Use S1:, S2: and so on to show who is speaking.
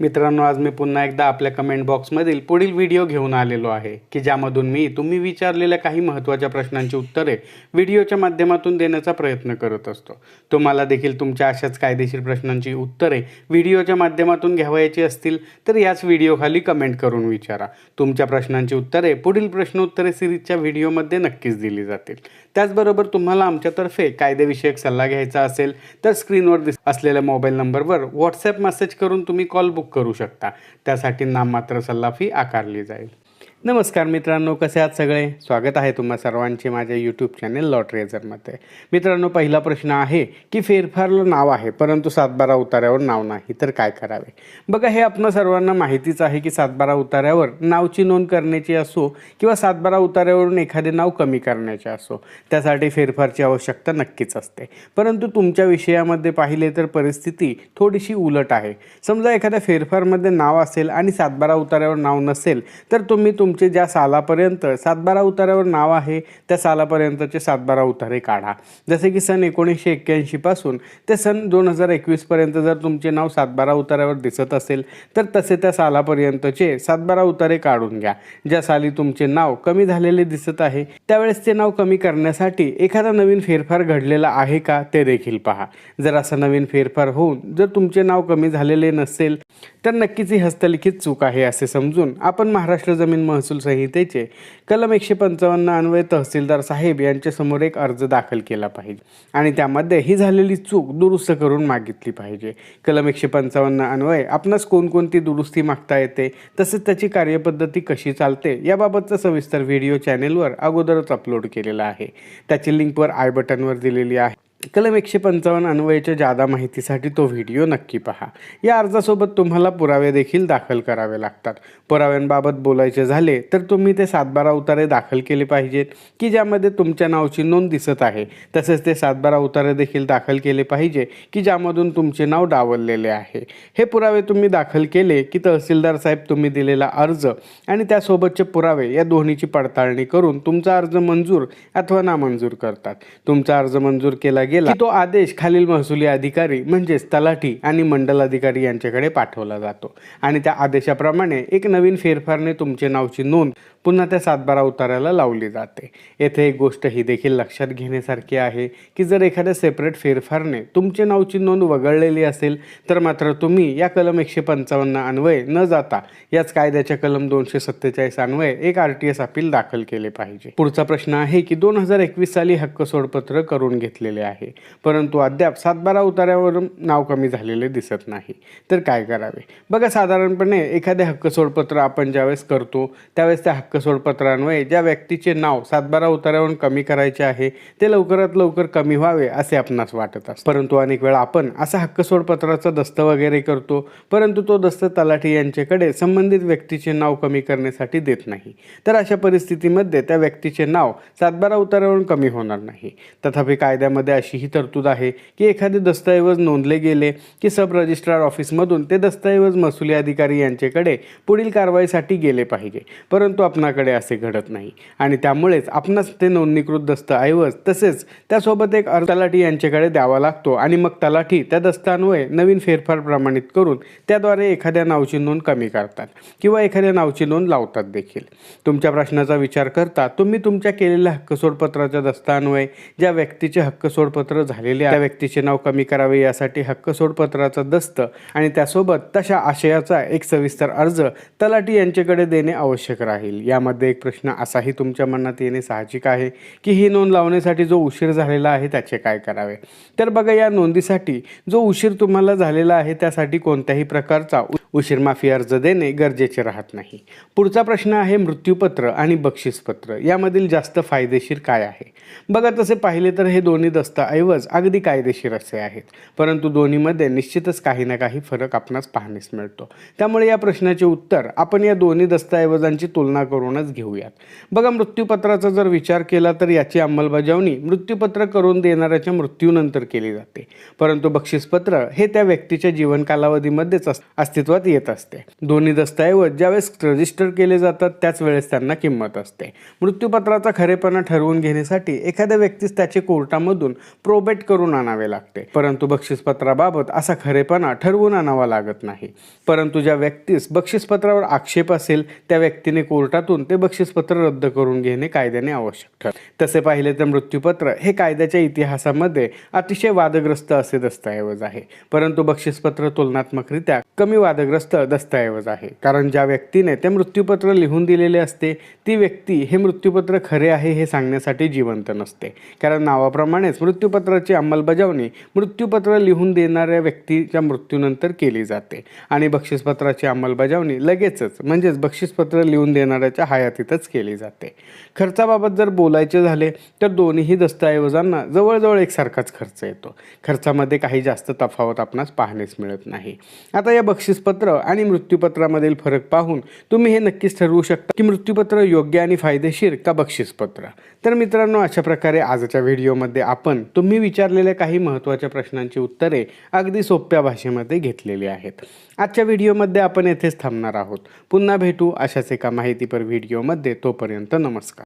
S1: मित्रांनो आज मी पुन्हा एकदा आपल्या कमेंट बॉक्समधील पुढील व्हिडिओ घेऊन आलेलो आहे की ज्यामधून मी तुम्ही विचारलेल्या काही महत्त्वाच्या प्रश्नांची उत्तरे व्हिडिओच्या माध्यमातून देण्याचा प्रयत्न करत असतो. तुम्हाला देखील तुमच्या अशाच कायदेशीर प्रश्नांची उत्तरे व्हिडिओच्या माध्यमातून घ्यावयाची असतील तर याच व्हिडिओखाली कमेंट करून विचारा. तुमच्या प्रश्नांची उत्तरे पुढील प्रश्नोत्तरे सिरीजच्या व्हिडिओमध्ये नक्कीच दिली जातील. त्याचबरोबर तुम्हाला आमच्यातर्फे कायदेविषयक सल्ला घ्यायचा असेल तर स्क्रीनवर दिस असलेल्या मोबाईल नंबरवर व्हॉट्सॲप मेसेज करून तुम्ही कॉल बुक करू शकता. त्यासाठी नाममात्र सल्ला फी आकारली जाईल. नमस्कार मित्रांनो कसे आहात सगळे? स्वागत आहे तुम्हा सर्वांचे माझ्या यूट्यूब चॅनेल लॉटरेझरमध्ये मित्रांनो पहिला प्रश्न आहे की फेरफारला नाव आहे परंतु सातबारा उतार्यावर नाव नाही तर काय करावे? बघा हे आपणा सर्वांना माहितीच आहे की सातबारा उतार्यावर नावची नोंद करण्याची असो किंवा सातबारा उतार्यावरून एखादे नाव कमी करण्याचे असो त्यासाठी फेरफारची आवश्यकता नक्कीच असते. परंतु तुमच्या विषयामध्ये पाहिले तर परिस्थिती थोडीशी उलट आहे. समजा एखाद्या फेरफारमध्ये नाव असेल आणि सातबारा उतार्यावर नाव नसेल तर तुम्ही तुमचे ज्या सालापर्यंत सातबारा उतारावर नाव आहे त्या सालापर्यंतचे सातबारा उतारे काढा. जसे की सन एकोणीसशे एक्क्याऐंशीपासून ते सन दोन हजार एकवीसपर्यंत जर तुमचे नाव सातबारा उतारावर दिसत असेल तर तसे त्या सालापर्यंतचे सातबारा उतारे काढून घ्या. ज्या साली तुमचे नाव कमी झालेले दिसत आहे त्यावेळेस ते नाव कमी करण्यासाठी एखादा नवीन फेरफार घडलेला आहे का ते देखील पहा. जर असा नवीन फेरफार होऊन जर तुमचे नाव कमी झालेले नसेल तर नक्कीच ही हस्तलिखित चूक आहे असे समजून आपण महाराष्ट्र जमीन महसूल संहितेचे कलम एकशे पंचावन्न अन्वय तहसीलदार साहेब यांच्यासमोर एक अर्ज दाखल केला पाहिजे आणि त्यामध्ये ही झालेली चूक दुरुस्त करून मागितली पाहिजे. कलम एकशे पंचावन्न अन्वय आपणास कोणकोणती दुरुस्ती मागता येते तसेच त्याची कार्यपद्धती कशी चालते याबाबतचा सविस्तर व्हिडिओ चॅनेलवर अगोदरच अपलोड केलेला आहे. त्याची लिंकवर आय बटनवर दिलेली आहे. कलम एकशे पंचावन्न अन्वयाच्या जादा माहितीसाठी तो व्हिडिओ नक्की पहा. या अर्जासोबत तुम्हाला पुरावे देखील दाखल करावे लागतात. पुराव्यांबाबत बोलायचे झाले तर तुम्ही ते सातबारा उतारे दाखल केले पाहिजेत की ज्यामध्ये तुमच्या नावची नोंद दिसत आहे. तसेच ते सातबारा उतारे देखील दाखल केले पाहिजे की ज्यामधून तुमचे नाव डावललेले आहे. हे पुरावे तुम्ही दाखल केले की तहसीलदार साहेब तुम्ही दिलेला अर्ज आणि त्यासोबतचे पुरावे या दोन्हीची पडताळणी करून तुमचा अर्ज मंजूर अथवा नामंजूर करतात. तुमचा अर्ज मंजूर केला गेला. की तो आदेश खालील महसुली अधिकारी म्हणजेच तलाठी आणि मंडल अधिकारी यांच्याकडे पाठवला जातो. आणि त्या आदेशाप्रमाणे एक नवीन फेरफारने तुमचे नावची नोंद पुन्हा त्या सातबारा उताराला लावली जाते. येथे एक गोष्ट ही देखील लक्षात घेण्यासारखी आहे की जर एखाद्या सेपरेट फेरफारने तुमचे नावची नोंद वगळलेली असेल तर मात्र तुम्ही या कलम एकशे पंचावन्न अन्वये न जाता याच कायद्याच्या कलम दोनशे सत्तेचाळीस अन्वये एक आर टी एस अपील दाखल केले पाहिजे. पुढचा प्रश्न आहे की दोन हजार एकवीस साली हक्क सोडपत्र करून घेतलेले आहे परंतु अद्याप सातबारा उतार्यावरून नाव कमी झालेले दिसत नाही. तर काय करावे? बघा साधारणपणे एखादे हक्क सोडपत्र आपण ज्यावेळेस करतो त्यावेळेस त्या हक्क सोडपत्रान्वये ज्या व्यक्तीचे नाव सातबारा उतारावरून कमी करायचे आहे ते लवकरात लवकर कमी व्हावे असे आपणास वाटत असते. परंतु अनेक वेळा आपण असा हक्कसोडपत्राचा दस्त वगैरे करतो परंतु तो दस्त तलाठी यांच्याकडे संबंधित व्यक्तीचे नाव कमी करण्यासाठी देत नाही. तर अशा परिस्थितीमध्ये त्या व्यक्तीचे नाव सातबारा उतारावरून कमी होणार नाही. तथापि कायद्यामध्ये अशी ही तरतूद आहे की एखादे दस्तऐवज नोंदले गेले की सब रजिस्ट्रार ऑफिसमधून ते दस्तऐवज महसुली अधिकारी यांच्याकडे पुढील कारवाईसाठी गेले पाहिजे. परंतु आपणाकडे असे घडत नाही. आणि त्यामुळेच आपणास ते नोंदणीकृत दस्तऐवज तसेच त्यासोबत एक अर्ज तलाठी यांच्याकडे द्यावा लागतो. आणि मग तलाठी त्या दस्तान्वये नवीन फेरफार प्रमाणित करून त्याद्वारे एखाद्या नावची नोंद कमी करतात किंवा एखाद्या नावची नोंद लावतात देखील. तुमच्या प्रश्नाचा विचार करता तुम्ही तुमच्या केलेल्या हक्कसोडपत्राच्या दस्तान्वये ज्या व्यक्तीचे हक्क सोडपत्र झालेले त्या व्यक्तीचे नाव कमी करावे यासाठी हक्क सोडपत्राचा दस्त आणि त्यासोबत तशा आशयाचा एक सविस्तर अर्ज तलाठी यांच्याकडे देणे आवश्यक राहील. यामध्ये एक प्रश्न असाही तुमच्या मनात येणे साहजिक आहे की ही नोंद लावण्यासाठी जो उशीर झालेला आहे त्याचे काय करावे? तर बघा या नोंदीसाठी जो उशीर तुम्हाला झालेला आहे त्यासाठी कोणत्याही प्रकारचा उशीर माफी अर्ज देणे गरजेचे राहत नाही. पुढचा प्रश्न आहे मृत्यूपत्र आणि बक्षीसपत्र. यामधील जास्त फायदेशीर काय आहे? बघा तसे पाहिले तर हे दोन्ही दस्तऐवज अगदी कायदेशीर असे आहेत. परंतु दोन्हीमध्ये निश्चितच काही ना काही फरक आपणास पाहण्यास मिळतो. त्यामुळे या प्रश्नाचे उत्तर आपण या दोन्ही दस्तऐवजांची तुलना करून करूनच घेऊयात. बघा मृत्यूपत्राचा जर विचार केला तर याची अंमलबजावणी मृत्यूपत्र करून देणाऱ्याच्या मृत्यूनंतर केली जाते. परंतु बक्षीसपत्र हे त्या व्यक्तीच्या जीवन कालावधीमध्येच अस्तित्वात येत असते. दोन्ही दस्तऐवज ज्यावेळेस रजिस्टर केले जातात त्याच वेळेस त्यांना किंमत असते. मृत्यूपत्राचा खरेपणा ठरवून घेण्यासाठी एखाद्या व्यक्तीस त्याचे कोर्टामधून प्रोबेट करून आणावे लागते. परंतु बक्षीसपत्राबाबत असा खरेपणा ठरवून आणावा लागत नाही. परंतु ज्या व्यक्तीस बक्षीसपत्रावर आक्षेप असेल त्या व्यक्तीने कोर्टात त्यातून ते बक्षीसपत्र रद्द करून घेणे कायद्याने आवश्यक ठरते. तसे पाहिले तर मृत्यूपत्र हे कायद्याच्या इतिहासामध्ये अतिशय वादग्रस्त असे दस्तऐवज आहे. परंतु बक्षीसपत्र तुलनात्मकरित्या कमी वादग्रस्त दस्तऐवज आहे. कारण ज्या व्यक्तीने ते मृत्यूपत्र लिहून दिलेले असते ती व्यक्ती हे मृत्यूपत्र खरे आहे हे सांगण्यासाठी जिवंत नसते. कारण नावाप्रमाणेच मृत्यूपत्राची अंमलबजावणी मृत्यूपत्र लिहून देणाऱ्या व्यक्तीच्या मृत्यूनंतर केली जाते. आणि बक्षीसपत्राची अंमलबजावणी लगेचच म्हणजेच बक्षीसपत्र लिहून देणाऱ्याच्या हयातीतच केली जाते. खर्चाबाबत जर बोलायचे झाले तर दोन्हीही दस्तऐवजांना जवळजवळ एकसारखाच खर्च येतो. खर्चामध्ये काही जास्त तफावत आपणास पाहण्यास मिळत नाही. आता या बक्षीसपत्र आणि मृत्यूपत्रामधील फरक पाहून तुम्ही हे नक्कीच ठरवू शकता की मृत्यूपत्र योग्य आणि फायदेशीर का बक्षीसपत्र. तर मित्रांनो अशा प्रकारे आजच्या व्हिडिओमध्ये आपण तुम्ही विचारलेल्या काही महत्त्वाच्या प्रश्नांची उत्तरे अगदी सोप्या भाषेमध्ये घेतलेली आहेत. आजच्या व्हिडिओमध्ये आपण येथेच थांबणार आहोत. पुन्हा भेटू अशाच एका माहितीपर व्हिडिओमध्ये तोपर्यंत नमस्कार.